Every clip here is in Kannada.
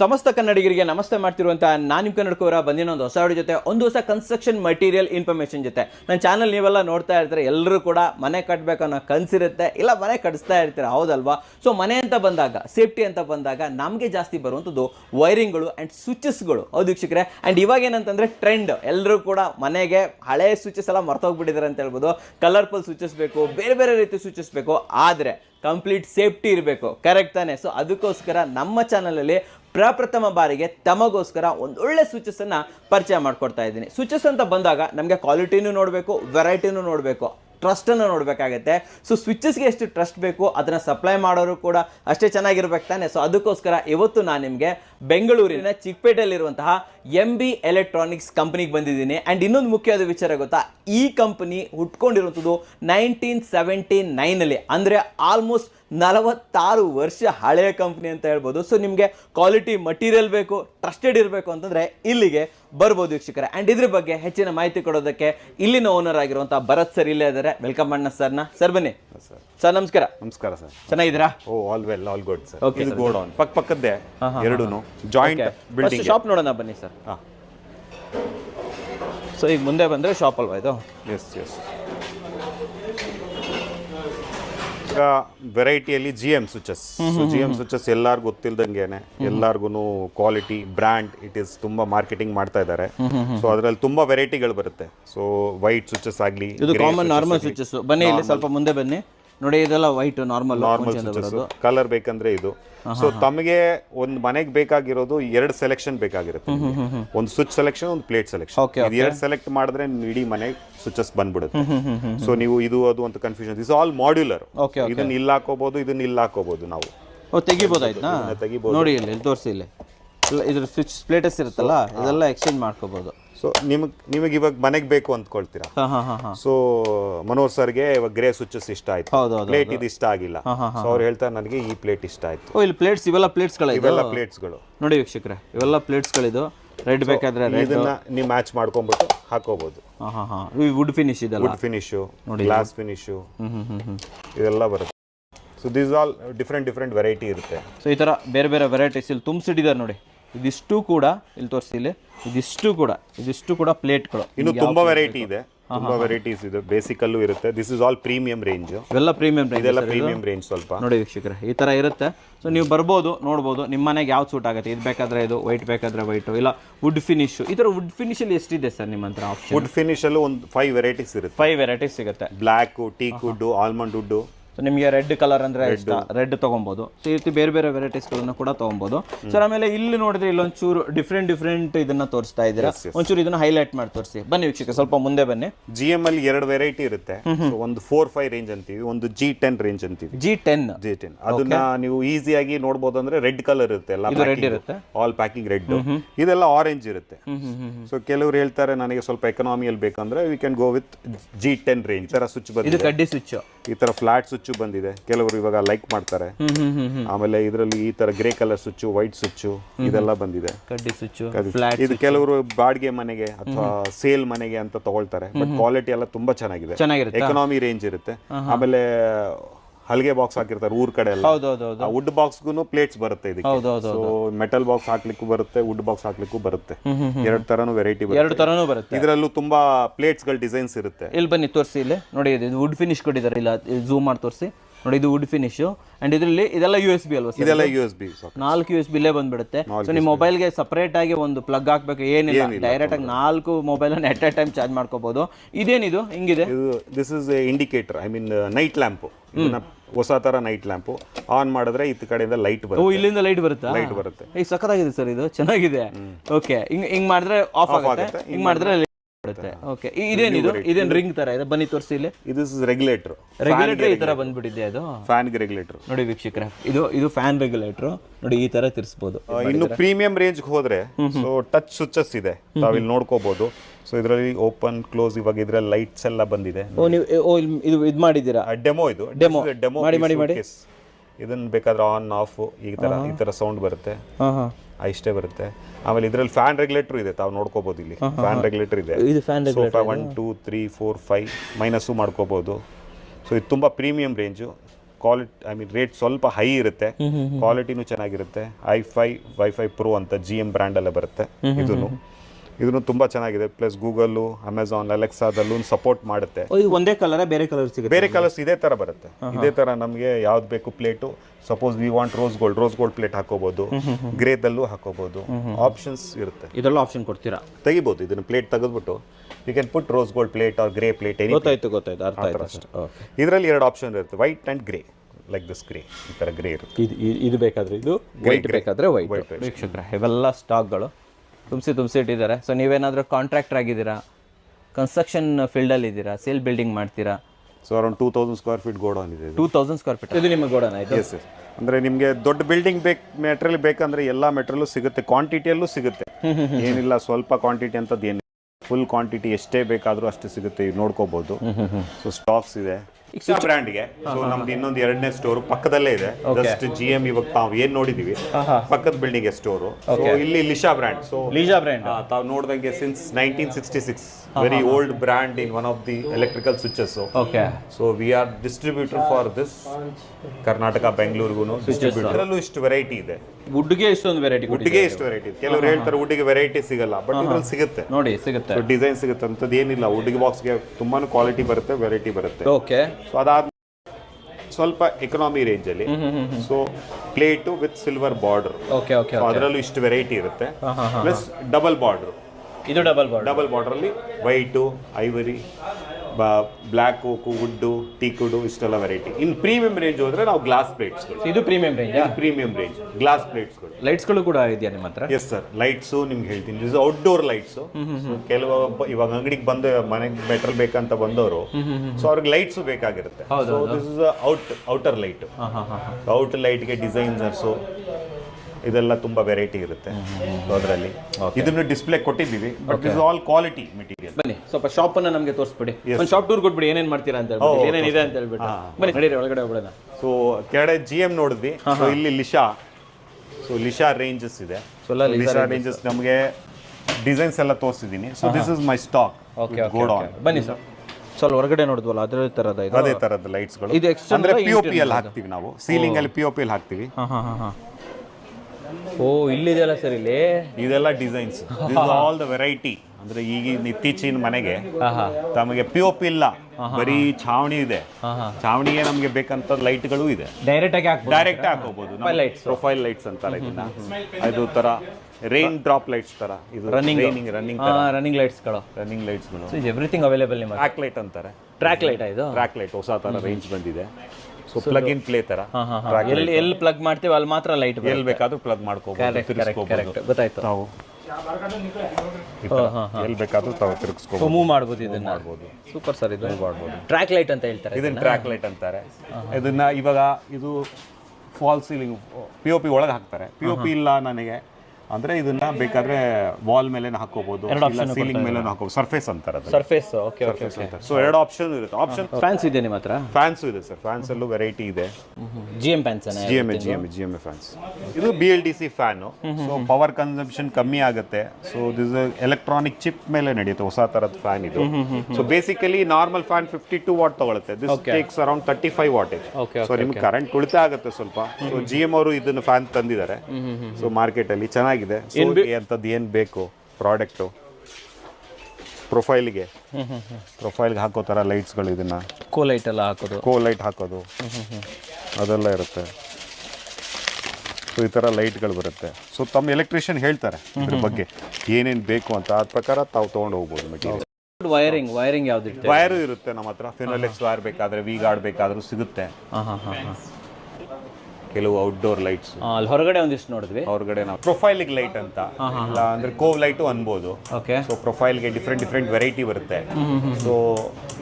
ಸಮಸ್ತ ಕನ್ನಡಿಗರಿಗೆ ನಮಸ್ತೆ ಮಾಡ್ತಿರುವಂತಹ ನಾನು ನಿಮ್ಮ ಕನ್ನಡಕವರ ಬಂದಿನ ಒಂದು ಹೊಸ ಅವರ ಜೊತೆ, ಒಂದು ಹೊಸ ಕನ್ಸ್ಟ್ರಕ್ಷನ್ ಮಟೀರಿಯಲ್ ಇನ್ಫಾರ್ಮೇಶನ್ ಜೊತೆ. ನನ್ನ ಚಾನಲ್ ನೀವೆಲ್ಲ ನೋಡ್ತಾ ಇರ್ತಾರೆ ಎಲ್ಲರೂ ಕೂಡ ಮನೆ ಕಟ್ಟಬೇಕು ಅನ್ನೋ ಕನಸಿರುತ್ತೆ. ಇಲ್ಲ, ಮನೆ ಕಟ್ಟಿಸ್ತಾ ಇರ್ತೀರ, ಹೌದಲ್ವಾ? ಸೊ ಮನೆ ಅಂತ ಬಂದಾಗ ಸೇಫ್ಟಿ ಅಂತ ಬಂದಾಗ ನಮಗೆ ಜಾಸ್ತಿ ಬರುವಂಥದ್ದು ವೈರಿಂಗ್ಗಳು ಆ್ಯಂಡ್ ಸ್ವಿಚಸ್ಗಳು ಹೌದು ವೀಕ್ಷಕರೇ? ಆ್ಯಂಡ್ ಇವಾಗ ಏನಂತಂದರೆ ಟ್ರೆಂಡ್ ಎಲ್ಲರೂ ಕೂಡ ಮನೆಗೆ ಹಳೆ ಸ್ವಿಚಸ್ ಎಲ್ಲ ಮರ್ತೋಗ್ಬಿಟ್ಟಿದ್ದಾರೆ ಅಂತ ಹೇಳ್ಬೋದು. ಕಲರ್ಫುಲ್ ಸ್ವಿಚಸ್ ಬೇಕು, ಬೇರೆ ಬೇರೆ ರೀತಿ ಸ್ವಿಚಸ್ ಬೇಕು. ಆದರೆ ಕಂಪ್ಲೀಟ್ ಸೇಫ್ಟಿ ಇರಬೇಕು. ಕರೆಕ್ಟ್ ತಾನೆ? ಸೊ ಅದಕ್ಕೋಸ್ಕರ ನಮ್ಮ ಚಾನಲಲ್ಲಿ ಪ್ರಪ್ರಥಮ ಬಾರಿಗೆ ತಮಗೋಸ್ಕರ ಒಂದೊಳ್ಳೆ ಸ್ವಿಚಸ್ಸನ್ನು ಪರಿಚಯ ಮಾಡ್ಕೊಡ್ತಾ ಇದ್ದೀನಿ. ಸ್ವಿಚಸ್ ಅಂತ ಬಂದಾಗ ನಮಗೆ ಕ್ವಾಲಿಟಿನೂ ನೋಡಬೇಕು ವೆರೈಟಿನೂ ನೋಡಬೇಕು ಟ್ರಸ್ಟನ್ನು ನೋಡಬೇಕಾಗತ್ತೆ. ಸೊ ಸ್ವಿಚಸ್ಗೆ ಎಷ್ಟು ಟ್ರಸ್ಟ್ ಬೇಕು, ಅದನ್ನು ಸಪ್ಲೈ ಮಾಡೋರು ಕೂಡ ಅಷ್ಟೇ ಚೆನ್ನಾಗಿರ್ಬೇಕು ತಾನೆ. ಸೊ ಅದಕ್ಕೋಸ್ಕರ ಇವತ್ತು ನಾನು ನಿಮಗೆ ಬೆಂಗಳೂರಿನ ಚಿಕ್ಕಪೇಟೆಯಲ್ಲಿರುವಂತಹ ಎಂ ಬಿ ಎಲೆಕ್ಟ್ರಾನಿಕ್ಸ್ ಕಂಪ್ನಿಗೆ ಬಂದಿದ್ದೀನಿ. ಆ್ಯಂಡ್ ಇನ್ನೊಂದು ಮುಖ್ಯವಾದ ವಿಚಾರ ಗೊತ್ತಾ? ಈ ಕಂಪ್ನಿ ಹುಟ್ಕೊಂಡಿರುವಂಥದ್ದು ನೈನ್ಟೀನ್ ಸೆವೆಂಟಿ ನೈನಲ್ಲಿ ಅಂದರೆ ಆಲ್ಮೋಸ್ಟ್ ನಲವತ್ತಾರು ವರ್ಷ ಹಳೆಯ ಕಂಪ್ನಿ ಅಂತ ಹೇಳ್ಬೋದು. ಸೊ ನಿಮಗೆ ಕ್ವಾಲಿಟಿ ಮಟೀರಿಯಲ್ ಬೇಕು ಟ್ರಸ್ಟೆಡ್ ಇರಬೇಕು ಅಂತಂದರೆ ಇಲ್ಲಿಗೆ ಬರ್ಬೋದು ವೀಕ್ಷಕರೇ. ಆ್ಯಂಡ್ ಇದ್ರ ಬಗ್ಗೆ ಹೆಚ್ಚಿನ ಮಾಹಿತಿ ಕೊಡೋದಕ್ಕೆ ಇಲ್ಲಿನ ಓನರ್ ಆಗಿರುವಂಥ ಭರತ್ ಸರ್ ಇಲ್ಲೇ ಇದ್ದಾರೆ. ವೆಲ್ಕಮ್ ಅಣ್ಣ ಸರ್ನ ಸರ್ ಬನ್ನಿ. ಸರ್ ಸರ್ ನಮಸ್ಕಾರ. ನಮಸ್ಕಾರ ಸರ್ ಚೆನ್ನಾಗಿದ್ದೀರಾ? ಓ all well all good sir okay godown ಪಕ್ಕ ಪಕ್ಕದ್ದೇ ಎರಡೂ ಜಾಯಿಂಟ್ ಬಿಲ್ಡಿಂಗ್ ಶಾಪ್ ನೋಡೋಣ ಬನ್ನಿ ಸರ್ ಹಾಂ. ಸೊ ಈಗ ಮುಂದೆ ಬಂದರೆ ಶಾಪ್ ಅಲ್ವಾ ಇದು? ಎಸ್ ಎಸ್ ಈಗ ವೆರೈಟಿಯಲ್ಲಿ G M switches so G M switches ಎಲ್ಲರಿಗೂ ಗೊತ್ತಿಲ್ದಂಗೆನೆ ಎಲ್ಲಾರ್ಗು ಕ್ವಾಲಿಟಿ ಬ್ರ್ಯಾಂಡ್ ಇಟ್ ಇಸ್ ತುಂಬಾ ಮಾರ್ಕೆಟಿಂಗ್ ಮಾಡ್ತಾ ಇದ್ದಾರೆ. ಸೊ ಅದರಲ್ಲಿ ತುಂಬಾ ವೆರೈಟಿಗಳು ಬರುತ್ತೆ. ಸೊ ವೈಟ್ ಸ್ವಿಚಸ್ ಆಗಲಿ ಇದು ಕಾಮನ್ ನಾರ್ಮಲ್ ಸ್ವಿಚಸ್ ಬನ್ನಿ ಇಲ್ಲಿ ಸ್ವಲ್ಪ ಮುಂದೆ ಬನ್ನಿ. ನೋಡಿ ಇದೆಲ್ಲ white normal normal switches colour ಬೇಕಂದ್ರೆ ಇದು. ಸೊ ತಮಗೆ ಒಂದು ಮನೆಗೆ ಬೇಕಾಗಿರೋದು ಎರಡು ಸೆಲೆಕ್ಷನ್ ಬೇಕಾಗಿರುತ್ತೆ ಒಂದ್ ಸ್ವಿಚ್ ಸೆಲೆಕ್ಷನ್ ಒಂದು ಪ್ಲೇಟ್ ಸೆಲೆಕ್ಷನ್ ಎರಡ್ ಇದು ಎರಡು ಸೆಲೆಕ್ಟ್ ಮಾಡಿದ್ರೆ ಇಡೀ ಮನೆಗೆ ಸ್ವಿಚಸ್ ಬಂದ್ಬಿಡುತ್ತೆ. ಸೊ ನೀವು ಇದು ಅದು ಅಂತ ಕನ್ಫ್ಯೂಷನ್ ಇಸ್ ಆಲ್ ಮಾಡ್ಯುಲರ್ ಇದನ್ನ ಇಲ್ಲಿ ಹಾಕೋಬಹುದು ಇದನ್ನ ಇಲ್ಲಿ ಹಾಕೋಬಹುದು ನಾವು. ತೆಗಿಬೋದಾಯ್ತಾ ತೆಗಿಬೋದು ನೋಡಿ ಇಲ್ಲಿ ತೋರಿಸಿ ಇಲ್ಲಿ. ಇದ್ರ ಸ್ವಿಚ್ ಪ್ಲೇಟಸ್ ಇರುತ್ತಲ್ಲ ಇದೆಲ್ಲ ಎಕ್ಸ್ಚೇಂಜ್ ಮಾಡ್ಕೋಬೋದು. ಸೊ ನಿಮಗೆ ನಿಮಗೆ ಇವಾಗ ಮನೆಗೆ ಬೇಕು ಅಂದ್ಕೊಳ್ತೀರಾ? ಸೊ ಮನೋಹರ್ ಸರ್ಗೆ ಇವಾಗ ಗ್ರೇ ಸ್ವಿಚಸ್ ಇಷ್ಟ ಆಯ್ತು. ಪ್ಲೇಟ್ ಇದು ಇಷ್ಟ ಆಗಿಲ್ಲ. ಸೊ ಅವ್ರು ಹೇಳ್ತಾರೆ ನನಗೆ ಈ ಪ್ಲೇಟ್ ಇಷ್ಟ ಆಯ್ತು. ಓ ಇಲ್ಲಿ ಪ್ಲೇಟ್ಸ್ ಇವೆಲ್ಲ ಪ್ಲೇಟ್ಸ್ ಇವೆಲ್ಲ ಪ್ಲೇಟ್ಸ್ಗಳು ನೋಡಿ ವೀಕ್ಷಕರೇ ಇವೆಲ್ಲ ಪ್ಲೇಟ್ಸ್ ಪ್ಲೇಟ್ಸ್ಗಳಿದು ರೆಡ್ ಬೇಕಾದ್ರೆ ಇದನ್ನ ನೀವು ಮ್ಯಾಚ್ ಮಾಡ್ಕೊಂಡ್ಬಿಟ್ಟು ಹಾಕೋಬಹುದು ವುಡ್ ಫಿನಿಶ್ ಇದೆ. ವುಡ್ ಫಿನಿಶು ಗ್ಲಾಸ್ ಫಿನಿಶು ಇದೆಲ್ಲ ಬರುತ್ತೆ. So this all different different variety ಇರುತ್ತೆ. ಸೊ ಈ ತರ ಬೇರೆ ಬೇರೆ ವೆರೈಟೀಸ್ ಇಲ್ಲಿ ತುಂಬಿಸಿಟ್ಟಿದ್ದಾರೆ ನೋಡಿ. ಇದಿಷ್ಟು ಕೂಡ ಇಲ್ಲಿ ತೋರಿಸಿ ಇಲ್ಲಿ ಇದಿಷ್ಟು ಕೂಡ ಇದಿಷ್ಟು ಕೂಡ ಪ್ಲೇಟ್ಗಳು. ಇನ್ನು ತುಂಬಾ ವೆರೈಟಿ ಇದೆ ತುಂಬಾ ವೆರೈಟೀಸ್ ಇದೆ ಬೇಸಿಕ್ ಅಲ್ಲೂ ಇರುತ್ತೆ. This is all premium range ಇವೆಲ್ಲ ಪ್ರೀಮಿಯಂ ರೇಂಜ್ ಇದೆಲ್ಲ ಪ್ರೀಮಿಯಂ ರೇಂಜ್ ಸ್ವಲ್ಪ. ನೋಡಿ ವೀಕ್ಷಕರೆ ಈ ತರ ಇರುತ್ತೆ. ಸೊ ನೀವು ಬರ್ಬೋದು ನೋಡ್ಬೋದು ನಿಮ್ಮ ಮನೆಗೆ ಯಾವ್ದು ಸೂಟ್ ಆಗುತ್ತೆ? ಇದು ಬೇಕಾದ್ರೆ ಇದು ವೈಟ್ ಬೇಕಾದ್ರೆ ವೈಟು ಇಲ್ಲ ವುಡ್ ಫಿನಿಶ್ ಈ ತರ ವುಡ್ ಫಿನಿಶಲ್ಲಿ ಎಷ್ಟಿದೆ ಸರ್ ನಿಮ್ಮ ಹತ್ರ ವುಡ್ ಫಿನಿಶ್ ಅಲ್ಲೂ ಒಂದು ಫೈವ್ ವೆರೈಟೀಸ್ ಇರುತ್ತೆ. ಫೈವ್ ವೆರೈಟೀಸ್ ಸಿಗುತ್ತೆ. Black teak wood almond wood so ನಿಮಗೆ ರೆಡ್ ಕಲರ್ ಅಂದ್ರೆ ಇಷ್ಟ. ರೆಡ್ ತೊಗೊಬೋದು ಸೊ ಈ ರೀತಿ ಬೇರೆ ಬೇರೆ ವೆರೈಟೀಸ್ಗಳನ್ನು ಕೂಡ ತೊಗೊಬೋದು ಸರ್ ಆಮೇಲೆ ಇಲ್ಲಿ ನೋಡಿದ್ರೆ ಇಲ್ಲೊಂಚೂರು ಡಿಫ್ರೆಂಟ್ ಡಿಫ್ರೆಂಟ್ ಇದನ್ನ ತೋರಿಸ್ತಾ ಇದ್ದೀರಾ? ಒಂಚೂರು ಇದನ್ನ ಹೈಲೈಟ್ ಮಾಡಿ ತೋರಿಸಿ. ಬನ್ನಿ ವೀಕ್ಷಕ ಸ್ವಲ್ಪ ಮುಂದೆ ಬನ್ನಿ. ಜಿ ಎಂ ಅಲ್ಲಿ ಎರಡು ವೆರೈಟಿ ಇರುತ್ತೆ. ಒಂದು ಫೋರ್ ಫೈವ್ ರೇಂಜ್ ಅಂತೀವಿ ಒಂದು ಜಿ ಟೆನ್ ರೇಂಜ್ ಅಂತೀವಿ. ಜಿ ಟೆನ್ ಜಿ ಟೆನ್ ಅದನ್ನ ನೀವು ಈಸಿಯಾಗಿ ನೋಡಬಹುದು ಅಂದ್ರೆ ರೆಡ್ ಕಲರ್ ಇರುತ್ತೆ ಎಲ್ಲ ರೆಡ್ ಇರುತ್ತೆ. ಆಲ್ ಪ್ಯಾಕಿಂಗ್ ರೆಡ್ ಇದೆಲ್ಲ ಆರೆಂಜ್ ಇರುತ್ತೆ. ಸೊ ಕೆಲವರು ಹೇಳ್ತಾರೆ ನನಗೆ ಸ್ವಲ್ಪ ಎಕನಾಮಿಯಲ್ಲಿ ಬೇಕಂದ್ರೆ we can go with G ten range ತರ ಸ್ವಿಚ್ ಇದು ಕಡ್ಡಿ ಸ್ವಿಚ್ ಈ ತರ ಫ್ಲಾಟ್ ಸ್ವಿಚ್ ಬಂದಿದೆ. ಕೆಲವರು ಇವಾಗ ಲೈಕ್ ಮಾಡ್ತಾರೆ. ಆಮೇಲೆ ಇದರಲ್ಲಿ ಈ ತರ grey colour switch white switch ಇದೆಲ್ಲ ಬಂದಿದೆ. ಕಡ್ಡಿ ಸ್ವಿಚ್ ಫ್ಲಾಟ್ ಇದು ಕೆಲವರು ಬಾಡಿಗೆ ಮನೆಗೆ ಅಥವಾ ಸೇಲ್ ಮನೆಗೆ ಅಂತ ತಗೊಳ್ತಾರೆ. ಬಟ್ ಕ್ವಾಲಿಟಿ ಎಲ್ಲ ತುಂಬಾ ಚೆನ್ನಾಗಿದೆ. ಎಕನಾಮಿ ರೇಂಜ್ ಇರುತ್ತೆ. ಆಮೇಲೆ ಹಲ್ಗೆ ಬಾಕ್ಸ್ ಹಾಕಿರ್ತಾರೆ ಊರ್ ಕಡೆ ಎಲ್ಲ. ಹೌದು ಹೌದು ಹೌದು. ಆ ವುಡ್ ಬಾಕ್ಸ್ಗೂ ಪ್ಲೇಟ್ಸ್ ಬರುತ್ತೆ ಇದಕ್ಕೆ. ಹೌದು ಹೌದು ಸೊ ಮೆಟಲ್ ಬಾಕ್ಸ್ ಹಾಕ್ಲಿಕ್ಕೂ ಬರುತ್ತೆ ವುಡ್ ಬಾಕ್ಸ್ ಹಾಕ್ಲಿಕ್ಕೂ ಬರುತ್ತೆ. ಎರಡ್ ತರನು ವೆರೈಟಿ ಎರಡು ತರನು ತರನೂ ಬರುತ್ತೆ. ಇದರಲ್ಲೂ ತುಂಬಾ ಪ್ಲೇಟ್ಸ್ಗಳ ಡಿಸೈನ್ಸ್ ಇರುತ್ತೆ. ಇಲ್ಲಿ ಬನ್ನಿ ತೋರಿಸಿ ಇಲ್ಲಿ. ನೋಡಿ ಇದು ವುಡ್ ಫಿನಿಶ್ ಕೊಟ್ಟಿದ್ದಾರೆ. ಇಲ್ಲ ಜೂಮ್ ಮಾಡಿ ತೋರಿಸಿ. ನೋಡಿ ಇದು ವುಡ್ ಫಿನಿಶ್ ಅಂಡ್ ಇದರಲ್ಲಿ ಇದೆಲ್ಲ ಯು ಎಸ್ ಬಿ ಅಲ್ವಾ ಇದೆಲ್ಲ ಯು ಎಸ್ ಬಿ ನಾಲ್ಕು ಯು ಎಸ್ ಬಿಲ್ಲೇ ಬಂದ್ಬಿಡುತ್ತೆ. ಸೊ ನಿಮ್ಮ ಮೊಬೈಲ್ಗೆ ಸಪರೇಟ್ ಆಗಿ ಒಂದು ಪ್ಲಗ್ ಹಾಕ್ಬೇಕು ಏನಿಲ್ಲ. ಡೈರೆಕ್ಟ್ ಆಗಿ ನಾಲ್ಕು ಮೊಬೈಲ್ ಅನ್ನು ಎಟ್ ಎ ಟೈಮ್ ಚಾರ್ಜ್ ಮಾಡ್ಕೋಬಹುದು ಇದೇನಿದು? ಹಿಂಗಿದೆ? ಇದು this is indicator I mean night lamp ಹೊಸ ತರ ನೈಟ್ ಲ್ಯಾಂಪ್ ಆನ್ ಮಾಡಿದ್ರೆ ಇತ್ತ ಕಡೆಯಿಂದ ಲೈಟ್ ಓ ಬರುತ್ತೆ. ಇಲ್ಲಿಂದ ಲೈಟ್ ಬರುತ್ತಾ? ಲೈಟ್ ಬರುತ್ತೆ. ಏ ಸಖತ್ತಾಗಿದೆ ಸರ್ ಇದು. ಚೆನ್ನಾಗಿದೆ. ಓಕೆ ಹಿಂಗ್ ಹಿಂಗ್ ಮಾಡಿದ್ರೆ ಆಫ್ ಆಗುತ್ತೆ. ಹಿಂಗ್ ಮಾಡಿದ್ರೆ ಬರುತ್ತೆ ಓಕೆ ಇದೇನಿದು? ಇದೇನ್ ರಿಂಗ್ ತರ ಇದೆ? ಬನ್ನಿ ತೋರಿಸಿ ಇಲ್ಲಿ. ಇದು ರೆಗ್ಯುಲೇಟರ್ ರೆಗ್ಯುಲೇಟರ್ ಈ ತರ ಬಂದ್ಬಿಟ್ಟಿದೆ ಅದು ಫ್ಯಾನ್ ರೆಗ್ಯುಲೇಟರ್ ನೋಡಿ ವೀಕ್ಷಕರೇ ಇದು ಇದು ಫ್ಯಾನ್ ರೆಗ್ಯುಲೇಟರ್ ನೋಡಿ ಈ ತರ ತಿರ್ಸ್ಬೋದು. ಇನ್ನು ಪ್ರೀಮಿಯಂ ರೇಂಜ್ ಹೋದ್ರೆ ಸೊ ಟಚ್ ಸ್ವಿಚಸ್ ಇದೆ. ತಾವಿಲ್ಲಿ ನೋಡ್ಕೋಬಹುದು ಸೊ ಇದರಲ್ಲಿ ಓಪನ್ ಕ್ಲೋಸ್ ಇವಾಗ ಇದ್ರಲ್ಲಿ ಲೈಟ್ಸ್ ಎಲ್ಲ ಬಂದಿದೆ. ಓ ನೀವು ಓ ಇದು ಇದು ಮಾಡಿದ್ದೀರಾ? ಡೆಮೋ ಇದು. Demo. ಡೆಮೋ ಮಾಡಿ, ಮಾಡಿ, ಮಾಡಿ. ಇದನ್ನ ಬೇಕಾದ್ರೆ ಆನ್ ಆಫ್ ಈ ತರ ಈ ತರ ಸೌಂಡ್ ಬರುತ್ತೆ. ಇಷ್ಟೇ ಬರುತ್ತೆ. ಆಮೇಲೆ ಇದರಲ್ಲಿ ಫ್ಯಾನ್ ರೆಗ್ಯುಲೇಟರ್ ಇದೆ ತಾವು ನೋಡ್ಕೋಬಹುದು ಇಲ್ಲಿ. ಫ್ಯಾನ್ ರೆಗ್ಯುಲೇಟರ್ ಇದೆ. ಇದು fan one two three four five minus ಮಾಡ್ಕೋಬಹುದು ಸೊ ಇದು ತುಂಬ premium range quality I mean rate ಸ್ವಲ್ಪ ಹೈ ಇರುತ್ತೆ. ಕ್ವಾಲಿಟಿನೂ ಚೆನ್ನಾಗಿರುತ್ತೆ. ಐ ಫೈ ವೈಫೈ ಪ್ರೋ ಅಂತ ಜಿ ಎಂ ಬ್ರ್ಯಾಂಡಲ್ಲೇ ಬರುತ್ತೆ. ಇದನ್ನು. ಇದನ್ನು ತುಂಬ ಚೆನ್ನಾಗಿದೆ. ಪ್ಲಸ್ ಗೂಗಲ್ಲು ಅಮೆಝಾನ್ ಅಲೆಕ್ಸಾದಲ್ಲೂ ಸಪೋರ್ಟ್ ಮಾಡುತ್ತೆ. ಇದು ಒಂದೇ ಕಲರ ಬೇರೆ ಕಲರ್ ಸಿಗುತ್ತೆ ಬೇರೆ ಕಲರ್ಸ್ ಇದೇ ಥರ ಬರುತ್ತೆ. ಇದೇ ಥರ ನಮಗೆ ಯಾವ್ದು ಬೇಕು plate suppose we want rose gold rose gold plate ಹಾಕೋಬಹುದು ಗ್ರೇದಲ್ಲೂ ಹಾಕೋಬಹುದು ಆಪ್ಷನ್ಸ್ ಇರುತ್ತೆ. ಇದೆಲ್ಲ ಆಪ್ಷನ್ ಕೊಡ್ತೀರಾ? ತೆಗಿಬೋದು. ಇದನ್ನು ಪ್ಲೇಟ್ ತೆಗೆದ್ಬಿಟ್ಟು you can put rose gold plate or grey plate ಗೊತ್ತಾಯ್ತು ಗೊತ್ತಾಯ್ತು. ಅರ್ಥ ಆಯ್ತು ಅಷ್ಟೇ. ಇದರಲ್ಲಿ ಎರಡು ಆಪ್ಷನ್ ಇರುತ್ತೆ. White and grey like this grey ಈ ಥರ ಗ್ರೇ ಇರುತ್ತೆ. ಇದು ಇದು- ಬೇಕಾದ್ರೆ ಇದು ವೈಟ್ ಬೇಕಾದ್ರೆ ವೈಟ್ ವೀಕ್ಷಕರೇ ಇವೆಲ್ಲ ಸ್ಟಾಕ್ಗಳು ತುಂಬಿಸಿ ತುಂಬಿಸಿ ಇಟ್ಟಿದ್ದಾರೆ. ಸೊ ನೀವೇನಾದರೂ ಕಾಂಟ್ರಾಕ್ಟರ್ ಆಗಿದ್ದೀರಾ? ಕನ್ಸ್ಟ್ರಕ್ಷನ್ ಫೀಲ್ಡಲ್ಲಿ ಇದ್ದೀರಾ? ಸೇಲ್ ಬಿಲ್ಡಿಂಗ್ ಮಾಡ್ತೀರಾ? So around two thousand square feet godown ಇದೆ ಟೂ ತೌಸಂಡ್ ಸ್ಕ್ವೇರ್ ಫೀಟ್ ಇದು ನಿಮಗೆ ಗೋಡನ್ ಆಯಿತು? ಎಸ್ ಎಸ್ ಅಂದರೆ ನಿಮಗೆ ದೊಡ್ಡ ಬಿಲ್ಡಿಂಗ್ ಬೇಕು ಮೆಟೀರಿಯಲ್ ಬೇಕಂದ್ರೆ ಎಲ್ಲ ಮೆಟೀರಿಯಲ್ಲು ಸಿಗುತ್ತೆ ಕ್ವಾಂಟಿಟಿಯಲ್ಲೂ ಸಿಗುತ್ತೆ. ಏನಿಲ್ಲ ಸ್ವಲ್ಪ ಕ್ವಾಂಟಿಟಿ ಅಂತದ್ದು ಏನು ಫುಲ್ ಕ್ವಾಂಟಿಟಿ ಎಷ್ಟೇ ಬೇಕಾದರೂ ಅಷ್ಟು ಸಿಗುತ್ತೆ ಈಗ ನೋಡ್ಕೋಬಹುದು ಸೊ ಸ್ಟಾಕ್ಸ್ ಇದೆ. ಈಗ ಬ್ರ್ಯಾಂಡ್ಗೆ ಸೊ ನಮ್ದು ಇನ್ನೊಂದು ಎರಡನೇ ಸ್ಟೋರ್ ಪಕ್ಕದಲ್ಲೇ ಇದೆ. ಜಸ್ಟ್ ಜಿ ಎಂ ಇವಾಗ ತಾವು ಏನ್ ನೋಡಿದೀವಿ? ಪಕ್ಕದ ಬಿಲ್ಡಿಂಗ್ ಸ್ಟೋರ್ ಸೊ ಇಲ್ಲಿ Lisha brand so Lisha brand ತಾವು ನೋಡ್ದಂಗೆ since nineteen sixty six very old brand in one of the electrical switches okay so we are distributor for this Karnataka ಬೆಂಗಳೂರಿಗೂ distributor ಇಷ್ಟು ವೆರೈಟಿ ಇದೆ. ವುಡ್ಗೆ ಇಷ್ಟೊಂದು ವೆರೈಟಿ ವುಡ್ಗೆ ಎಷ್ಟು ವೆರೈಟಿ ಕೆಲವರು ಹೇಳ್ತಾರೆ ವುಡ್ಗೆ ವೆರೈಟಿ ಸಿಗಲ್ಲ ಬಟ್ ಇದ್ರಲ್ಲಿ ಸಿಗುತ್ತೆ. ನೋಡಿ ಸಿಗುತ್ತೆ. ಡಿಸೈನ್ ಸಿಗುತ್ತೆ. ಅಂತದ್ದು ಏನಿಲ್ಲ. ವುಡ್ಗೆ ಬಾಕ್ಸ್ಗೆ ತುಂಬಾನು ಕ್ವಾಲಿಟಿ ಬರುತ್ತೆ ವೆರೈಟಿ ಬರುತ್ತೆ. ಓಕೆ ಸೊ ಅದಾದ ಸ್ವಲ್ಪ ಎಕನಾಮಿ ರೇಂಜ್ ಅಲ್ಲಿ. So plate with silver border okay okay ಅದರಲ್ಲೂ ಇಷ್ಟು ವೆರೈಟಿ ಇರುತ್ತೆ. ಪ್ಲಸ್ ಡಬಲ್ ಬಾರ್ಡರ್ ಇದು ಡಬಲ್ ಬಾರ್ಡರ್ ಡಬಲ್ ಬಾರ್ಡರ್ ಅಲ್ಲಿ white ivory black oak wood ಟೀಕುಡು ಇಷ್ಟೆಲ್ಲ ವೆರೈಟಿ ಇನ್ ಪ್ರೀಮಿಯಂ ರೇಂಜ್ ಹೋದ್ರೆ ನಾವು ಗ್ಲಾಸ್ ಪ್ಲೇಟ್ಸ್ ಇದು premium range premium range glass ಪ್ಲೇಟ್ಸ್ಗಳು ಲೈಟ್ಸ್ಗಳು ಕೂಡ ಇದೆಯಾ ನಿಮ್ಮ ಹತ್ರ? ಎಸ್ ಸರ್ ಲೈಟ್ಸು ನಿಮ್ಗೆ ಹೇಳ್ತೀನಿ. ಇದು ಔಟ್ಡೋರ್ ಲೈಟ್ಸು ಕೆಲವು ಇವಾಗ ಅಂಗಡಿಗೆ ಬಂದು ಮನೆಗೆ ಮೆಟ್ರಲ್ ಬೇಕಂತ ಬಂದವರು ಸೊ ಅವ್ರಿಗೆ ಲೈಟ್ಸು ಬೇಕಾಗಿರುತ್ತೆ. So this is out outer light out ಲೈಟ್ಗೆ ಡಿಸೈನ್ಸರ್ಸು ಇದೆಲ್ಲ ತುಂಬಾ ವೆರೈಟಿ ಇರುತ್ತೆ. ಅದರಲ್ಲಿ. ಇದನ್ನು ಡಿಸ್ಪ್ಲೇ ಕೊಟ್ಟಿದ್ದೀವಿ but is all quality material ಸ್ವಲ್ಪ ಶಾಪ್ ಅನ್ನ ನಮಗೆ ತೋರಿಸ್ಬಿಡಿ. ಒಂದು ಶಾಪ್ ಟೂರ್ ಕೊಟ್ಬಿಡಿ ಏನೇನ್ ಮಾಡ್ತೀರಾ ಅಂತ ಹೇಳ್ಬಿಟ್ಟು. ಇದೆ ಅಂತ ಹೇಳ್ಬಿಟ್ಟು. ಬನ್ನಿ ನಡೀರಿ ಒಳಗಡೆ ಹೋಗೋಣ ಸೊ ಕೆಳಗಡೆ ಜಿ ಎಂ ನೋಡಿದ್ವಿ. ಸೊ ಇಲ್ಲಿ ಲಿಶಾ ಸೊ ಲಿಶಾ ರೇಂಜಸ್ ಇದೆ. ಲಿಶಾ ರೇಂಜಸ್ ನಮಗೆ ಡಿಸೈನ್ಸ್ ಎಲ್ಲ ತೋರಿಸಿದ್ದೀನಿ. So this is my stock okay ಬನ್ನಿ ಸರ್ ಸ್ವಲ್ಪ ಹೊರಗಡೆ ನೋಡಿದ್ವಲ್ಲ ಅದೇ ತರದ ಇದು? ಅದೇ ತರದ ಲೈಟ್ಸ್ಗಳು ಇದು external ಅಂದ್ರೆ ಪಿಒಪಿ ಅಲ್ಲಿ ಹಾಕ್ತಿವಿ ನಾವು. ಸೀಲಿಂಗ್ ಅಲ್ಲಿ ಪಿಒಪಿ ಅಲ್ಲಿ ಹಾಕ್ತಿವಿ. ಓ ಇಲ್ಲಿದೆಯಲ್ಲ ಸರ್ ಇಲ್ಲಿ? ಇದೆಲ್ಲ ಡಿಸೈನ್ಸ್ ಆಲ್ ದ ವೆರೈಟಿ ಅಂದ್ರೆ ಈಗಿನ ಇತ್ತೀಚಿನ ಮನೆಗೆ ತಮಗೆ ಪಿ ಒ ಪಿ ಇಲ್ಲ. ಬರೀ ಛಾವಣಿ ಇದೆ. ಛಾವಣಿಗೆ ನಮಗೆ ಬೇಕಂತ ಲೈಟ್ಗಳು ಇದೆ. ಡೈರೆಕ್ಟ್ ಆಗಿ ಡೈರೆಕ್ಟ್ ಹಾಕೋಬಹುದು. ಪ್ರೊಫೈಲ್ ಲೈಟ್ಸ್ ಅಂತಾರೆ ಇದು ಅದು ತರ ರೈನ್ ಡ್ರಾಪ್ ಲೈಟ್ಸ್ ತರ. ಇದು ರನ್ನಿಂಗ್ ರೈನಿಂಗ್ ರನ್ನಿಂಗ್ ರನ್ನಿಂಗ್ ಲೈಟ್ಸ್ಗಳು. ರನ್ನಿಂಗ್ ಲೈಟ್ಸ್ಗಳು. ಎವ್ರಿಥಿಂಗ್ ಅವೈಲೇಬಲ್ ನಿಮ್ಮ ಟ್ರ್ಯಾಕ್ ಲೈಟ್ ಅಂತಾರೆ. ಟ್ರ್ಯಾಕ್ ಲೈಟ್ ಇದು? ಟ್ರ್ಯಾಕ್ ಲೈಟ್ ಹೊಸ ತರ ರೇಂಜ್ ಬಂದಿದೆ. ಸೊ ಪ್ಲಗ್ ಇನ್ ಪ್ಲೇ ತರ. ಎಲ್ಲಿ ಎಲ್ಲಿ ಪ್ಲಗ್ ಮಾಡ್ತೀವಿ ಅಲ್ಲಿ ಮಾತ್ರ ಲೈಟ್ ಎಲ್ಲಿ ಬೇಕಾದ್ರೂ ಪ್ಲಗ್ ಮಾಡ್ಕೋಬಹುದು ಕರೆಕ್ಟ್ ಗೊತ್ತಾಯ್ತು. ನಾವು ಎಲ್ಲಿ ಬೇಕಾದ್ರೂ ತಾವು ತಿರ್ಗಿಸ್ಕೋಬಹುದು ಮೂವ್ ಮಾಡ್ಬೋದು ಇದನ್ನ. ಸೂಪರ್ ಸರ್ ಇದು ಮಾಡ್ಬೋದು. ಟ್ರ್ಯಾಕ್ ಲೈಟ್ ಅಂತ ಹೇಳ್ತಾರೆ ಇದನ್ನ ಟ್ರ್ಯಾಕ್ ಲೈಟ್ ಅಂತಾರೆ. ಇದನ್ನ ಇವಾಗ ಇದು fall ceiling P O P ಒಳಗೆ ಹಾಕ್ತಾರೆ. ಪಿ ಒ ಪಿ ಇಲ್ಲ ನನಗೆ. ಅಂದ್ರೆ ಇದನ್ನ ಬೇಕಾದ್ರೆ ವಾಲ್ ಮೇಲೆ ಹಾಕೋಬಹುದು ಸೀಲಿಂಗ್ ಮೇಲೆ ಹಾಕೋಬಹುದು ಸರ್ಫೇಸ್ ಅಂತಾರೆ. ಸರ್ಫೇಸ್ ಓಕೆ ಓಕೆ ಸೊ ಎರಡು ಆಪ್ಷನ್ ಇರುತ್ತೆ. ಆಪ್ಷನ್ ಫ್ಯಾನ್ಸ್ ಇದೆ ನಿಮ್ಮ ಹತ್ರ? ಫ್ಯಾನ್ಸ್ ಇದೆ ಸರ್ ಫ್ಯಾನ್ಸ್ ಅಲ್ಲೂ ವೆರೈಟಿ ಇದೆ. G M fans G M G M G M fans ಇದು B L D C fan so power consumption ಕಮ್ಮಿ ಆಗುತ್ತೆ. ಸೊ ದಿಸ್ ಎಲೆಕ್ಟ್ರಾನಿಕ್ ಚಿಪ್ ಮೇಲೆ ನಡೆಯುತ್ತೆ ಹೊಸ ತರದ ಫ್ಯಾನ್ ಇದು. So basically normal fan fifty two watt ತಗೊಳುತ್ತೆ this takes around thirty five wattage ಇದೆ ಸೊ ನಿಮ್ಗೆ ಕರೆಂಟ್ ಕುಳಿತ ಆಗುತ್ತೆ ಸ್ವಲ್ಪ. ಸೊ ಜಿ ಎಂ ಅವರು ಇದನ್ನ ಫ್ಯಾನ್ ತಂದಿದ್ದಾರೆ. ಸೊ ಮಾರ್ಕೆಟ್ ಅಲ್ಲಿ ಚೆನ್ನಾಗಿದೆ. ಅಂತದ್ದು ಏನು ಬೇಕು? ಪ್ರಾಡಕ್ಟು ಪ್ರೊಫೈಲ್ಗೆ ಪ್ರೊಫೈಲ್ಗೆ ಹಾಕೋ ಥರ ಲೈಟ್ಸ್ಗಳು ಇದನ್ನ. ಕೋ ಲೈಟ್ ಎಲ್ಲ ಹಾಕೋದು. ಕೋ ಲೈಟ್ ಹಾಕೋದು. ಅದೆಲ್ಲ ಇರುತ್ತೆ. ಸೊ ಈ ಥರ ಲೈಟ್ಗಳು ಬರುತ್ತೆ. ಸೊ ತಮ್ಮ ಎಲೆಕ್ಟ್ರಿಷಿಯನ್ ಹೇಳ್ತಾರೆ ಇದ್ರ ಬಗ್ಗೆ. ಏನೇನು ಬೇಕು ಅಂತ ಅದ ಪ್ರಕಾರ ತಾವು ತೊಗೊಂಡು ಹೋಗ್ಬೋದು ಮೆಟೀರಿಯಲ್ ವೈರಿಂಗ್ ವೈರಿಂಗ್ ಯಾವ್ದು ವೈರು ಇರುತ್ತೆ ನಮ್ಮ ಹತ್ರ. ಫಿನೋಲೆಕ್ಸ್ ವೈರ್ ಬೇಕಾದ್ರೆ ವಿ ಗಾರ್ಡ್ ಬೇಕಾದ್ರೂ ಸಿಗುತ್ತೆ. ಕೆಲವು ಔಟ್ಡೋರ್ ಲೈಟ್ಸ್ ಅಲ್ಲಿ ಹೊರಗಡೆ ಒಂದಿಷ್ಟು ನೋಡಿದ್ವಿ. ಹೊರಗಡೆ ನಾವು ಪ್ರೊಫೈಲ್ ಲೈಟ್ ಅಂತ. ಇಲ್ಲ ಅಂದ್ರೆ ಕೋವ್ ಲೈಟು ಅನ್ಬೋದು. ಓಕೆ ಸೊ ಪ್ರೊಫೈಲ್ಗೆ ಡಿಫ್ರೆಂಟ್ ಡಿಫ್ರೆಂಟ್ ವೆರೈಟಿ ಬರುತ್ತೆ. ಸೊ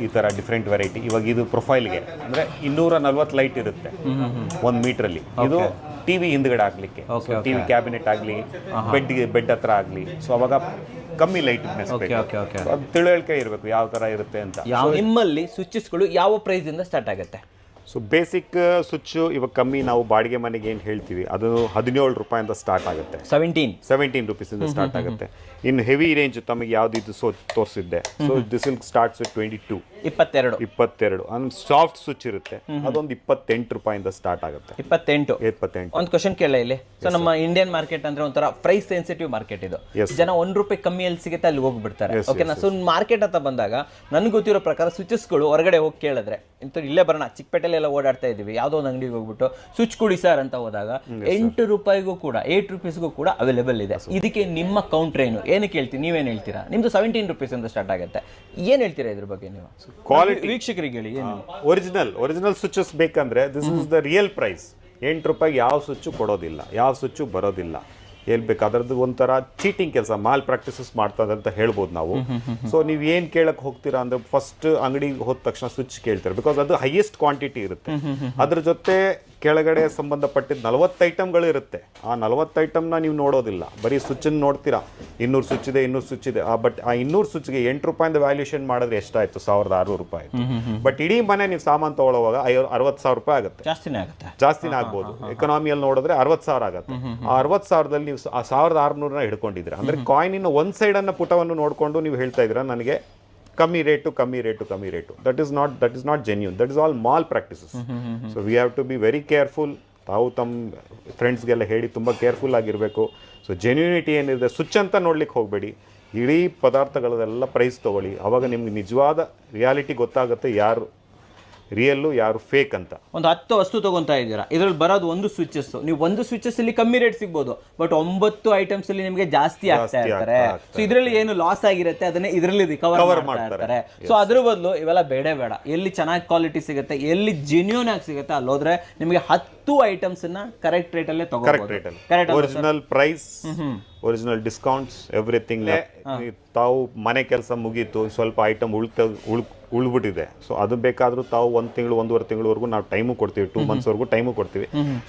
ಈ ತರ ಡಿಫ್ರೆಂಟ್ ವೆರೈಟಿ ಇವಾಗ ಇದು ಪ್ರೊಫೈಲ್ಗೆ ಅಂದ್ರೆ ಇನ್ನೂರ ನಲ್ವತ್ತು ಲೈಟ್ ಇರುತ್ತೆ ಒಂದು ಮೀಟ್ರಲ್ಲಿ. ಇದು ಟಿವಿ ಹಿಂದ್ಗಡೆ ಆಗ್ಲಿಕ್ಕೆ ಟಿವಿ ಕ್ಯಾಬಿನೆಟ್ ಆಗಲಿ ಬೆಡ್ ಬೆಡ್ ಹತ್ರ ಆಗಲಿ. ಸೊ ಅವಾಗ ಕಮ್ಮಿ ಲೈಟ್ ತಿಳುವಳಿಕೆ ಇರಬೇಕು. ಯಾವ ತರ ಇರುತ್ತೆ ಅಂತ. ನಿಮ್ಮಲ್ಲಿ ಸ್ವಿಚಸ್ಗಳು ಯಾವ ಪ್ರೈಸ್ ಇಂದ ಸ್ಟಾರ್ಟ್ ಆಗುತ್ತೆ? ಸೊ ಬೇಸಿಕ್ ಸ್ವಿಚ್ಚು ಇವಾಗ ಕಮ್ಮಿ ನಾವು ಬಾಡಿಗೆ ಮನೆಗೆ ಏನು ಹೇಳ್ತೀವಿ ಅದು ಹದಿನೇಳು ರೂಪಾಯಿಂದ ಸ್ಟಾರ್ಟ್ ಆಗುತ್ತೆ. ಸೆವೆಂಟೀನ್ ಸೆವೆಂಟೀನ್ ರುಪೀಸಿಂದ ಸ್ಟಾರ್ಟ್ ಆಗುತ್ತೆ. ಇನ್ನು ಹೆವಿ ರೇಂಜ್ ತಮಗೆ ಯಾವ್ದಿದ್ದು so ತೋರಿಸಿದ್ದೆ. So this will starts with twenty two ಇಪ್ಪತ್ತೆರಡು. ಇಪ್ಪತ್ತೆರಡು. ಅಂದ್ರೆ ಸಾಫ್ಟ್ ಸ್ವಿಚ್ ಇರುತ್ತೆ. ಅದೊಂದು ಇಪ್ಪತ್ತೆಂಟು ರೂಪಾಯಿಂದ ಸ್ಟಾರ್ಟ್ ಆಗುತ್ತೆ. ಇಪ್ಪತ್ತೆಂಟು. ಇಪ್ಪತ್ತೆಂಟು. ಒಂದು ಕ್ವಶನ್ ಕೇಳ ಇಲ್ಲಿ? ಸೊ ನಮ್ಮ ಇಂಡಿಯನ್ ಮಾರ್ಕೆಟ್ ಅಂದ್ರೆ ಒಂಥರ ಪ್ರೈಸ್ ಸೆನ್ಸಿಟಿವ್ ಮಾರ್ಕೆಟ್ ಇದು. ಜನ ಒಂದ್ ರೂಪಾಯಿ ಕಮ್ಮಿ ಎಲ್ ಸಿಗುತ್ತೆ ಅಲ್ಲಿ ಹೋಗ್ಬಿಡ್ತಾರೆ. ಓಕೆನಾ ಸೊ ಮಾರ್ಕೆಟ್ ಅಂತ ಬಂದಾಗ ನನ್ಗೆ ಗೊತ್ತಿರೋ ಪ್ರಕಾರ ಸ್ವಿಚಸ್ಗಳು ಹೊರಗಡೆ ಹೋಗಿ ಕೇಳಿದ್ರೆ ಇಂಥ ಇಲ್ಲೇ ಬರೋಣ ಚಿಕ್ಕಪೇಟೆಲೆಲ್ಲ ಓಡಾಡ್ತಾ ಇದೀವಿ ಯಾವುದೋ ಒಂದು ಅಂಗಡಿಗೆ ಹೋಗ್ಬಿಟ್ಟು ಸ್ವಿಚ್ ಕೊಡಿ ಸರ್ ಅಂತ ಹೋದಾಗ ಎಂಟು ರೂಪಾಯಿಗೂ ಕೂಡ ಏಟ್ ರುಪೀಸ್ಗೂ ಕೂಡ ಅವೈಲೇಬಲ್ ಇದೆ. ಇದಕ್ಕೆ ನಿಮ್ಮ ಕೌಂಟ್ರ್ ಏನು? ಏನಕ್ಕೆ ಹೇಳ್ತೀನಿ ನೀವೇನು ಹೇಳ್ತೀರಾ? ನಿಮ್ದು ಸೆವೆಂಟೀನ್ ರುಪೀಸ್ ಅಂತ ಸ್ಟಾರ್ಟ್ ಆಗುತ್ತೆ. ಏನ್ ಹೇಳ್ತೀರಾ ಇದ್ರ ಬಗ್ಗೆ ನೀವು? Quality- ವೀಕ್ಷಕರಿಗೆ ಹೇಳಿ ಒರಿಜಿನಲ್ ಒರಿಜಿನಲ್ ಸ್ವಿಚಸ್ ಬೇಕಂದ್ರೆ this is the real price ಎಂಟು ರೂಪಾಯಿಗೆ ಯಾವ ಸ್ವಿಚ್ಚು ಕೊಡೋದಿಲ್ಲ ಯಾವ ಸ್ವಿಚ್ಚು ಬರೋದಿಲ್ಲ. ಎಲ್ಲಿ ಬೇಕು ಅದರದ್ದು ಒಂಥರ ಚೀಟಿಂಗ್ ಕೆಲಸ ಮಾಲ್ ಪ್ರಾಕ್ಟೀಸಸ್ ಮಾಡ್ತದೆ ಅಂತ ಹೇಳ್ಬೋದು ನಾವು. ಸೊ ನೀವು ಏನು ಕೇಳಕ್ಕೆ ಹೋಗ್ತೀರಾ ಅಂದ್ರೆ ಫಸ್ಟ್ ಅಂಗಡಿಗೆ ಹೋದ ತಕ್ಷಣ ಸ್ವಿಚ್ ಕೇಳ್ತಾರೆ. ಬಿಕಾಸ್ ಅದು ಹೈಯೆಸ್ಟ್ ಕ್ವಾಂಟಿಟಿ ಇರುತ್ತೆ. ಅದ್ರ ಜೊತೆ ಕೆಳಗಡೆ ಸಂಬಂಧಪಟ್ಟಿದ್ದ ನಲವತ್ತು ಐಟಮ್ಗಳು ಇರುತ್ತೆ ಆ ನಲವತ್ತು ಐಟಮ್ನ ನೀವು ನೋಡೋದಿಲ್ಲ. ಬರೀ ಸ್ವಿಚ್ಚನ್ನು ನೋಡ್ತೀರಾ? ಇನ್ನೂರು ಸ್ವಿಚ್ ಇದೆ ಇನ್ನೂರು ಸ್ವಿಚ್ ಇದೆ ಬಟ್ ಆ ಇನ್ನೂರು ಸ್ವಿಚ್ಗೆ ಎಂಟು ರೂಪಾಯಿಂದ ವ್ಯಾಲ್ಯೂಷನ್ ಮಾಡಿದ್ರೆ ಎಷ್ಟಾಯ್ತು? ಸಾವಿರದ ಆರುನೂರು ರೂಪಾಯಿ ಬಟ್ ಇಡೀ ಮನೆ ನೀವು ಸಾಮಾನು ತಗೊಳ್ಳುವಾಗ ಐವ ಅರವತ್ತು ಸಾವಿರ ರೂಪಾಯಿ ಆಗುತ್ತೆ. ಜಾಸ್ತಿನೇ ಆಗುತ್ತೆ. ಜಾಸ್ತಿನೇ ಆಗ್ಬೋದು. ಎಕನಾಮಿಯಲ್ಲಿ ನೋಡಿದ್ರೆ ಅರವತ್ತು ಸಾವಿರ ಆಗುತ್ತೆ. ಆ ಅರವತ್ತು ಸಾವಿರದಲ್ಲಿ ನೀವು ಆ ಸಾವಿರದ ಆರುನೂರನ್ನ ಹಿಡ್ಕೊಂಡಿದ್ದೀರಾ. ಅಂದ್ರೆ ಕಾಯಿನಿನ ಒಂದು ಸೈಡನ್ನು ಪುಟವನ್ನು ನೋಡಿಕೊಂಡು ನೀವು ಹೇಳ್ತಾ ಇದ್ದೀರಾ? ನನಗೆ ಕಮ್ಮಿ ರೇಟು ಕಮ್ಮಿ ರೇಟು ಕಮ್ಮಿ rate. That is not that is not genuine that is all malpractices so we have to be very careful ತಾವು ತಮ್ಮ ಫ್ರೆಂಡ್ಸ್ಗೆಲ್ಲ ಹೇಳಿ ತುಂಬ ಕೇರ್ಫುಲ್ ಆಗಿರಬೇಕು. ಸೊ ಜೆನ್ಯೂನಿಟಿ ಏನಿದೆ ಸ್ವಿಚ್ ಅಂತ ನೋಡ್ಲಿಕ್ಕೆ ಹೋಗಬೇಡಿ. ಇಡೀ ಪದಾರ್ಥಗಳದೆಲ್ಲ ಪ್ರೈಸ್ ತೊಗೊಳ್ಳಿ. ಅವಾಗ ನಿಮ್ಗೆ ನಿಜವಾದ ರಿಯಾಲಿಟಿ ಗೊತ್ತಾಗುತ್ತೆ ಯಾರು. ರಿಯಲ್ಲು ಯಾರು ಫೇಕ್ ಅಂತ. ಒಂದು ಹತ್ತು ವಸ್ತು ತಗೊಂತಾ ಇದ್ದೀರಾ. ಇದ್ರಲ್ಲಿ ಬರೋದು ಒಂದು ಸ್ವಿಚಸ್ ನೀವು ಒಂದು ಸ್ವಿಚಸ್ ಅಲ್ಲಿ ಕಮ್ಮಿ ರೇಟ್ ಸಿಗ್ಬೋದು ಬಟ್ ಒಂಬತ್ತು ಐಟಮ್ಸ್ ಅಲ್ಲಿ ನಿಮಗೆ ಜಾಸ್ತಿ ಆಗ್ತಾ ಇರ್ತಾರೆ. ಸೊ ಇದರಲ್ಲಿ ಏನು ಲಾಸ್ ಆಗಿರುತ್ತೆ ಅದನ್ನೇ ಇದರಲ್ಲಿ ರಿಕವರ್ ಮಾಡ್ತಾರೆ. ಸೊ ಅದ್ರ ಬದಲು ಇವೆಲ್ಲ ಬೇಡ ಬೇಡ. ಎಲ್ಲಿ ಚೆನ್ನಾಗಿ ಕ್ವಾಲಿಟಿ ಸಿಗುತ್ತೆ ಎಲ್ಲಿ ಜೆನ್ಯೂನ್ ಆಗಿ ಸಿಗುತ್ತೆ ಅಲ್ಲಿ ಹೋದ್ರೆ ನಿಮಗೆ ಹತ್ತು ಐಟಮ್ಸ್ ಕರೆಕ್ಟ್ ರೇಟ್ ಅಲ್ಲೇ ಕರೆಕ್ಟ್ ರೇಟಲ್ಲಿ correct original price original discounts everything ತಾವು ಮನೆ ಕೆಲಸ ಮುಗೀತು ಸ್ವಲ್ಪ ಐಟಮ್ ಉಳ್ತ ಉಳ್ ಉಳ್ಬಿಟ್ಟಿದೆ. ಸೊ ಅದು ಬೇಕಾದ್ರೂ ತಾವು ಒಂದು ತಿಂಗಳು ಒಂದೂವರೆ ತಿಂಗಳವರೆಗೂ ನಾವು ಟೈಮು ಕೊಡ್ತೀವಿ ಟೂ ಮಂತ್ಸ್ವರೆಗೂ ಟೈಮು ಕೊಡ್ತೀವಿ.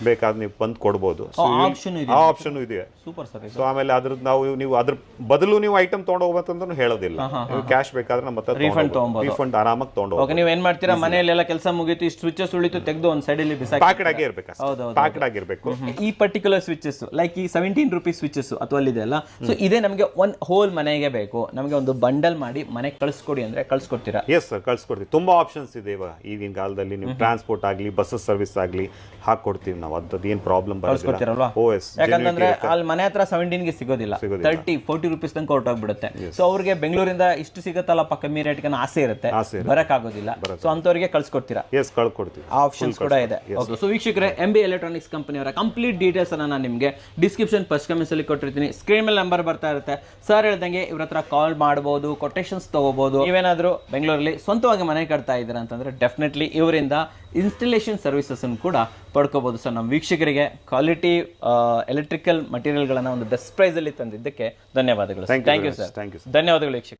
ಬೇಕಾದ್ರೆ ನೀವು ಬಂದು ಕೊಡ್ಬೋದು. ಆಪ್ಷನ್ ಇದೆ ಆ ಆಪ್ಷನ್ ಇದೆ ಸೂಪರ್ ಸರ್ ಸೊ ಆಮೇಲೆ ಅದ್ರದ್ದು ನಾವು ನೀವು ಅದ್ರ ಬದಲು ನೀವು ಐಟಮ್ ತೊಗೊಂಡು ಹೋಗ್ಬೇಕಂತಂದ್ರೂ ಹೇಳೋದಿಲ್ಲ ನೀವು ಕ್ಯಾಶ್ ಬೇಕಾದ್ರೆ ಮತ್ತೆ ಹತ್ರ. ರೀಫಂಡ್ ಆರಾಮಾಗಿ ತೊಗೊಂಡು ನೀವು ಏನ್ ಮಾಡ್ತೀರಾ? ಮನೆಯಲ್ಲೆಲ್ಲ ಕೆಲಸ ಮುಗೀತು ಇಷ್ಟು ಸ್ವಿಚಸ್ ಉಳಿತು ತೆಗೆದು ಒಂದು ಸೈಡಲ್ಲಿ ಬಿಸಾಕಿ ಪ್ಯಾಕೆಟ್ ಆಗಿರ್ಬೇಕು ಪ್ಯಾಕೆಟ್ ಆಗಿರ್ಬೇಕು ಈ ಪರ್ಟಿಕ್ಯುಲರ್ ಸ್ವಿಚಸ್ ಲೈಕ್ ಈ ಸೆವೆಂಟೀನ್ ರುಪೀಸ್ ಸ್ವಿಚಸ್ ಅಥವಾ ಇದೆ ಅಲ್ಲ? ಸೊ ಇದೇ ನಮಗೆ ಒಂದು ಹೋಲ್ ಮನೆಗೆ ಬೇಕು. ನಮಗೆ ಒಂದು ಬಂಡಲ್ ಮಾಡಿ ಮನೆಗೆ ಕಳಿಸ್ಕೊಡಿ ಅಂದ್ರೆ ಕಳಿಸ್ಕೊಡ್ತೀರಾ? ಎಸ್ ಸರ್ ಕಳ್ಸ್ಕೊಡ್ತೀವಿ. ತುಂಬಾ ಆಪ್ಷನ್ಸ್ ಇದೆ ಇವಾಗ ಈಗಿನ ಕಾಲದಲ್ಲಿ. ನೀವು ಟ್ರಾನ್ಸ್ಪೋರ್ಟ್ ಆಗಲಿ ಬಸ್ಸಸ್ ಸರ್ವಿಸ್ ಆಗಲಿ ಹಾಕೊಡ್ತೀವಿ ನಾವು. ಅದ್ರದ್ದು ಏನು ಪ್ರಾಬ್ಲಮ್ ಕಳ್ಸ್ಕೊಡ್ತೀರಲ್ವಾ? ಓ ಎಸ್ ಯಾಕಂತಂದ್ರೆ ಅಲ್ಲಿ ಮನೆ ಹತ್ರ ಸೆವೆಂಟೀನ್ಗೆ ಸಿಗೋದಿಲ್ಲ. ಸಿಗೋದಿಲ್ಲ. ತರ್ಟಿ ಫೋರ್ಟಿ ರುಪೀಸ್ ಔಟ್ ಹೊರಟೋಗ್ಬಿಡುತ್ತೆ. ಸೊ ಅವ್ರಿಗೆ ಬೆಂಗಳೂರಿಂದ ಇಷ್ಟು ಸಿಗುತ್ತಲ್ಲಪ್ಪ ಕಮ್ಮಿ ರೇಟ್ಗೆ ಆಸೆ ಇರುತ್ತೆ. ಬರಕ್ಕಾಗೋದಿಲ್ಲ. ಸೊ ಅಂತವ್ರಿಗೆ ಕಳ್ಸ್ಕೊಡ್ತೀರಾ? ಎಸ್ ಕಳ್ಕೊಡ್ತೀವಿ. ಆ ಆಪ್ಷನ್ಸ್ ಕೂಡ ಇದೆ. ಓಕೆ ಸೊ ವೀಕ್ಷಕರೇ ಎಂ ಬಿ ಎಲೆಕ್ಟ್ರಾನಿಕ್ಸ್ ಕಂಪನಿಯವರ ಕಂಪ್ಲೀಟ್ ಡೀಟೇಲ್ಸ್ ಅನ್ನ ನಾನು ನಿಮಗೆ ಡಿಸ್ಕ್ರಿಪ್ಷನ್ ಫಸ್ಟ್ ಕಮೆಂಟ್ಸ್ ಅಲ್ಲಿ ಕೊಟ್ಟಿರ್ತೀನಿ. ಸ್ಕ್ರೀನ್ ಮೇಲೆ ನಂಬರ್ ಬರ್ತಾ ಇರುತ್ತೆ. ಸರ್ ಹೇಳ್ದಂಗೆ ಇವ್ರ ಹತ್ರ ಕಾಲ್ ಮಾಡ್ಬೋದು ಕೊಟೇಶನ್ಸ್ ತಗೋಬಹುದು ನೀವೇನಾದರೂ ಬೆಂಗಳೂರಲ್ಲಿ ಸ್ವಂತವಾಗಿ ಮನೆ ಕಟ್ತಾ ಇದ್ದೀರಾ ಅಂತಂದ್ರೆ ಡೆಫಿನೆಟ್ಲಿ ಇವರಿಂದ ಇನ್ಸ್ಟಲೇಷನ್ ಸರ್ವಿಸಸ್ ಕೂಡ ಪಡ್ಕೋಬೋದು. ಸರ್ ನಮ್ಮ ವೀಕ್ಷಕರಿಗೆ ಕ್ವಾಲಿಟಿ ಎಲೆಕ್ಟ್ರಿಕಲ್ ಮಟೀರಿಯಲ್ಗಳನ್ನು ಒಂದು ಬೆಸ್ಟ್ ಪ್ರೈಸ್ ಅಲ್ಲಿ ತಂದಿದ್ದಕ್ಕೆ ಧನ್ಯವಾದಗಳು thank you sir thank you. ಧನ್ಯವಾದಗಳು ವೀಕ್ಷಕ